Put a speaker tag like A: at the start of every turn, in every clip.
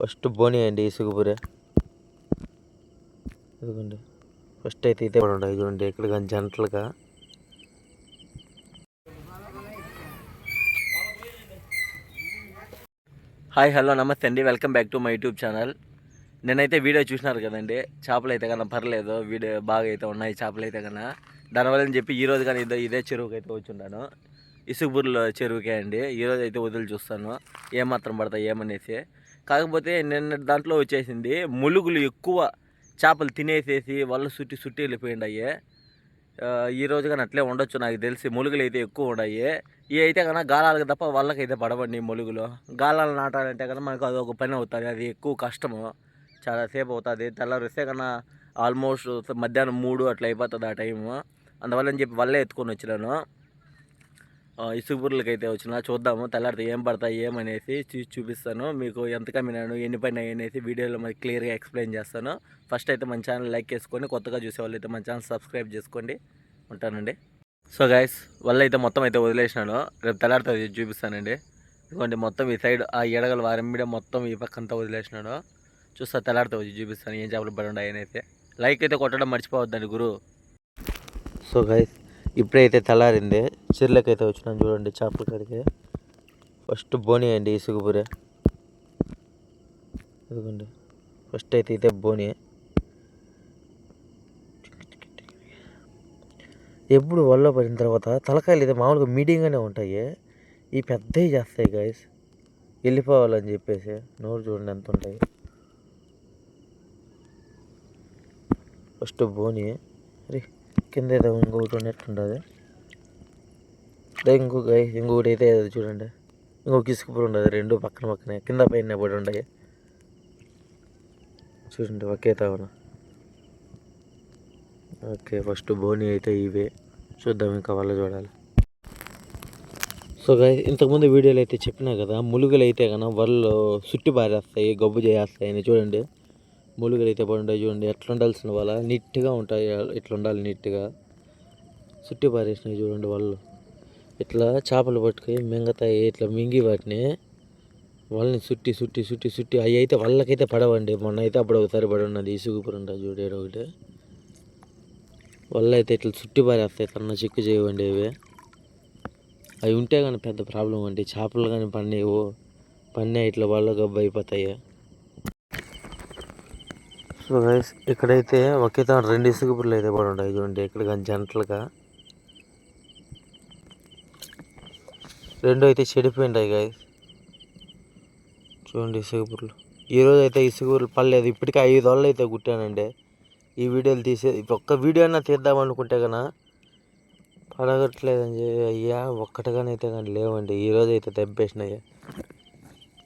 A: First బోని అండి ఇసుగుపురే ఇదిగోండి. First అయితే ఇదే కూడా ఉండదు ఇక్కడ కానీ జంటలుగా హాయ్ హలో నమస్తే అండి. Welcome back to my YouTube channel. నేనైతే వీడియో చూసినారు కదండి. చేపలు అయితే కన్నా పర్లేదు వీడియో బాగా అయితే ఉన్నాయి చేపలు అయితే కన్నా. దానివల్ల అని చెప్పి ఈ రోజు కానీ ఇదే ఇదే చెరువుకి అయితే వచ్చున్నాను ఇసుగుబుర్లో చెరువుకే అండి. ఈరోజు అయితే వదిలి చూస్తాను. ఏమాత్రం పడతాయి ఏమనేసి. కాకపోతే నిన్న దాంట్లో వచ్చేసింది ములుగులు ఎక్కువ చేపలు తినేసేసి వాళ్ళు సుట్టి సుట్టి వెళ్ళిపోయిండాయి ఈ రోజు కానీ అట్లే ఉండొచ్చు నాకు తెలిసి. మొలుగులు అయితే ఎక్కువ ఉన్నాయి ఇవి అయితే కన్నా గాలాలకు తప్ప వాళ్ళకైతే పడవండి ములుగులు మొలుగులు. గాలాలు నాటాలంటే కన్నా మనకు అది ఒక పని అవుతుంది. అది ఎక్కువ కష్టము. చాలాసేపు అవుతుంది. తెల్లారిస్తే కన్నా ఆల్మోస్ట్ మధ్యాహ్నం మూడు అట్లా అయిపోతుంది ఆ టైము. అందువల్ల అని చెప్పి వల్లే ఎత్తుకొని వచ్చినాను. ఆ, అయితే వచ్చిన చూద్దాము తెల్లారితే ఏం పడతాయి ఏమనేసి చూసి చూపిస్తాను. మీకు ఎంత కమ్మినాను ఎన్ని పైన అనేసి వీడియోలో మరి క్లియర్గా ఎక్స్ప్లెయిన్ చేస్తాను. ఫస్ట్ అయితే మన ఛానల్ లైక్ చేసుకొని కొత్తగా చూసే వాళ్ళు అయితే మన ఛానల్ సబ్స్క్రైబ్ చేసుకోండి. ఉంటానండి. సో గైస్ వల్ల అయితే మొత్తం అయితే వదిలేసినాను. రేపు తెల్లారితే చూపిస్తానండి. ఇదిగోండి మొత్తం ఈ సైడ్ ఆ ఎడగల వారంబిడ మొత్తం ఈ పక్కంతా వదిలేసినాను. చూస్తా తెల్లారితో వచ్చి చూపిస్తాను ఏం చేపలు పడి ఉన్నాయి అయితే లైక్ అయితే కొట్టడం మర్చిపోవద్దండి గురు. సో గైస్ ఇప్పుడైతే తెల్లారింది. చీరలకైతే వచ్చినాం చూడండి చేపల కాడికి. ఫస్ట్ బోని అండి ఇసుగుపురే ఇదిగోండి. ఫస్ట్ అయితే ఇదే బోని. ఎప్పుడు వల్ల పడిన తర్వాత తలకాయలు అయితే మామూలుగా మీడియంగానే ఉంటాయి. ఈ పెద్దవి చేస్తాయి గైస్ వెళ్ళిపోవాలని చెప్పేసి నోరు చూడండి ఎంత ఉంటాయి. ఫస్ట్ బోని. అరే. కింద ఏదో ఇంకొకటి ఉన్నట్టుండదు అదే ఇంకొక ఇంకొకటి అయితే చూడండి. ఇంకొక ఇసుకపూర ఉండదు రెండు పక్కన పక్కనే కింద పైన పడి ఉండయి చూడండి ఒకే తావన. ఓకే ఫస్ట్ బోని అయితే ఇవే. చూద్దాం ఇంకా వాళ్ళు చూడాలి. సో గాయ ఇంతకుముందు వీడియోలో అయితే చెప్పినా కదా ములుగులు అయితే కన్నా వరలు సుట్టి బారేస్తాయి గబ్బు చేస్తాయి అని చూడండి. మూలుగలు అయితే పడి చూడండి ఎట్లా ఉండాల్సిన వాళ్ళ? నీట్గా ఉంటాయి ఇట్లా ఉండాలి నీట్గా? చుట్టి పారేసినాయి చూడండి వాళ్ళు. ఇట్లా చేపలు పట్టుకొని మింగతాయి ఇట్లా మింగి వాటిని వాళ్ళని చుట్టి సుట్టి చుట్టి సుట్టి అవి అయితే వాళ్ళకైతే పడవండి. మొన్న అయితే అప్పుడు ఒకసారి పడి ఉన్నది ఇసుగుపురు ఉంటుంది ఒకటి. వాళ్ళైతే అయితే ఇట్లా చుట్టి పారేస్తాయి కన్నా చిక్కు చేయవండి ఇవి. అవి ఉంటే కానీ పెద్ద ప్రాబ్లం అండి. చేపలు కానీ పన్నేవు పన్నే ఇట్లా వాళ్ళ గబ్బు అయిపోతాయి సో గైస్ ఇక్కడైతే ఒకే తాను రెండు ఇసుగుపుర్లు అయితే పడి ఉంటాయి చూడండి ఇక్కడ కానీ జంటలుగా. రెండు అయితే చెడిపోయింటాయి గైస్ చూడండి ఇసుగుపుర్లు ఈరోజు అయితే ఇసుగుపుర్లు పర్లేదు ఇప్పటికే ఐదు వాళ్ళు అయితే కుట్టానండి. ఈ వీడియోలు తీసే ఒక్క వీడియో అయినా తీద్దాం అనుకుంటే కన్నా పడగట్లేదని చెప్పి అయ్యా ఒక్కటిగానైతే కానీ లేవండి. ఈరోజు అయితే తెంపేసినాయి.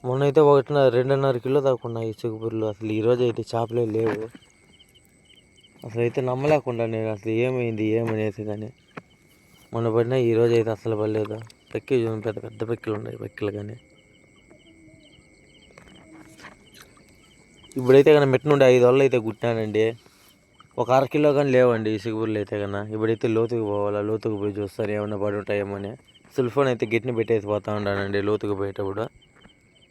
A: మొన్న అయితే ఒకటిన్నర రెండున్నర కిలో దాకా ఉన్నాయి ఇసుగుపుర్లు అసలు ఈరోజు అయితే చేపలే లేవు. అసలు అయితే నమ్మలేకుండా నేను అసలు ఏమైంది ఏమనేసి కానీ. మొన్న పడినా ఈరోజు అయితే అసలు పడలేదు? పెక్కి పెద్ద పెద్ద పెక్కిలు ఉన్నాయి పెక్కలు కానీ. ఇప్పుడైతే కానీ మెట్టు నుండి ఐదు వాళ్ళు అయితే కుట్టానండి ఒక అర కిలో కానీ లేవండి ఈ సిగుబుర్లు అయితే కన్నా ఇప్పుడైతే లోతుకు పోవాలా? లోతుకు పోయి చూస్తారు ఏమైనా పడి ఉంటాయేమో అని. సెల్ఫోన్ అయితే గిట్ని పెట్టేసి పోతా ఉండానండి లోతుకు పోయేటప్పుడు.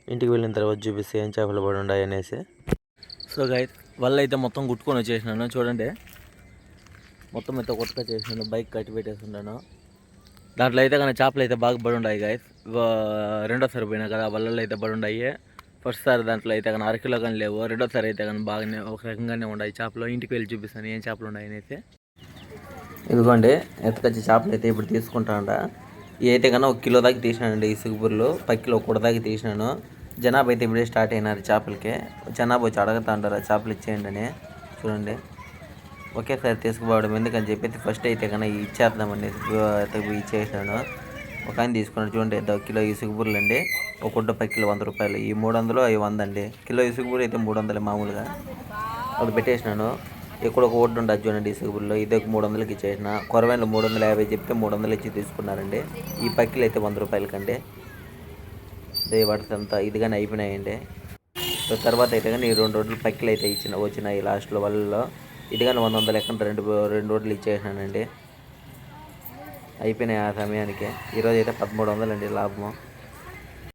A: ఇంటికి వెళ్ళిన తర్వాత చూపిస్తే ఏం చేపలు పడి ఉన్నాయి అనేసి సో గై వల్ల అయితే మొత్తం కుట్టుకొని వచ్చేసినాను. చూడండి. మొత్తం అయితే కొత్తగా చేసినాను బైక్ కట్టి పెట్టేస్తున్నాను దాంట్లో అయితే కానీ చేపలు అయితే బాగా పడి ఉన్నాయి గాయస్ రెండోసారి పోయినా కదా వలలో అయితే పడి ఉన్నాయి ఫస్ట్ సారి దాంట్లో అయితే కానీ అరకిలో కానీ లేవు. రెండోసారి అయితే కానీ బాగానే ఒక రకంగానే ఉన్నాయి చేపలు. ఇంటికి వెళ్ళి చూపిస్తాను ఏం చేపలు ఉన్నాయి అనేసి ఇదిగోండి ఎత్తుకొచ్చి చేపలు అయితే ఇప్పుడు తీసుకుంటా ఏదైతే కన్నా ఒక కిలో దాకా తీసినానండి ఈ సిగుబుర్లు. పది కిలో దాకా తీసినాను. జనాభా అయితే ఇప్పుడే స్టార్ట్ అయినారు చేపలకి. జనాభా వచ్చి అడగతా ఉంటారు? చేపలు ఇచ్చేయండి అని. చూడండి. ఒకేసారి తీసుకుపోవడం ఎందుకని చెప్పి ఫస్ట్ అయితే కన్నా ఇచ్చేద్దామని ఇచ్చేసాను ఒక ఆయన తీసుకున్నాడు. చూడండి కిలో ఇసుగుబుర్లు అండి. ఒక పది కిలో వంద రూపాయలు. ఈ మూడు వందలు అవి వంద అండి కిలో ఇసుగుబురు అయితే మూడు వందలు మామూలుగా. అది పెట్టేసినాను. ఇక్కడ ఒక ఓటు ఉండదు చూడండి ఇసుగుబుర్లో ఇది ఒక మూడు వందలకి ఇచ్చేసిన. కొరవైన మూడు వందల యాభై చెప్తే మూడు వందలు ఇచ్చి తీసుకున్నారండి. ఈ పక్కిలు అయితే వంద రూపాయల కంటే. వాటికి అంతా ఇది కానీ అయిపోయినాయండి. సో తర్వాత అయితే కానీ ఈ రెండు రోడ్లు పక్కిలు అయితే ఇచ్చిన వచ్చినాయి లాస్ట్లో వాళ్ళలో. ఇది కానీ వంద వందల ఎక్కడ రెండు రెండు రోడ్లు ఇచ్చేసినానండి. అయిపోయినాయి ఆ సమయానికి. ఈరోజు అయితే పదమూడు వందలు అండి లాభము.